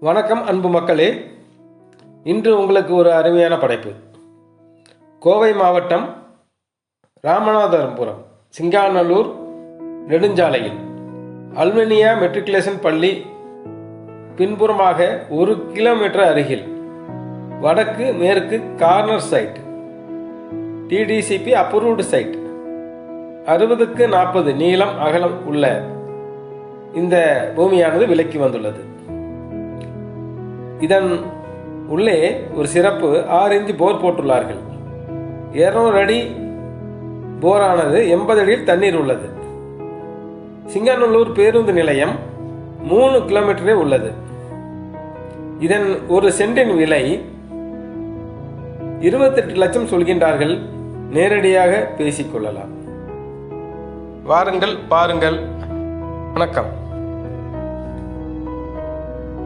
வணக்கம் அன்பு மக்களே. இன்று உங்களுக்கு ஒரு அருமையான படைப்பு. கோவை மாவட்டம் ராமநாதபுரம் சிங்காநல்லூர் நெடுஞ்சாலையில். அல்மெனியா மெட்ரிகுலேஷன் பள்ளி பின்புறமாக ஒரு கிலோமீட்டர் அருகில் வடக்கு மேற்கு corner site. DTCP approved site அறுபதுக்கு நாற்பது நீளம் அகலம் உள்ள இந்த பூமியானது விலைக்கு வந்துள்ளது. இதன் உள்ளே ஒரு சிறப்பு ஆறு இன்ச்சு போர் போட்டுள்ளார்கள். இருநூறு அடி போரானது எண்பது அடியில் தண்ணீர் உள்ளது. சிங்காநல்லூர் பேருந்து நிலையம் மூணு கிலோமீட்டரே உள்ளது. இதன் ஒரு சென்டின் விலை இருபத்தெட்டு லட்சம் சொல்கின்றார்கள். நேரடியாக பேசிக்கொள்ளலாம் வாருங்கள் பாருங்கள். வணக்கம்.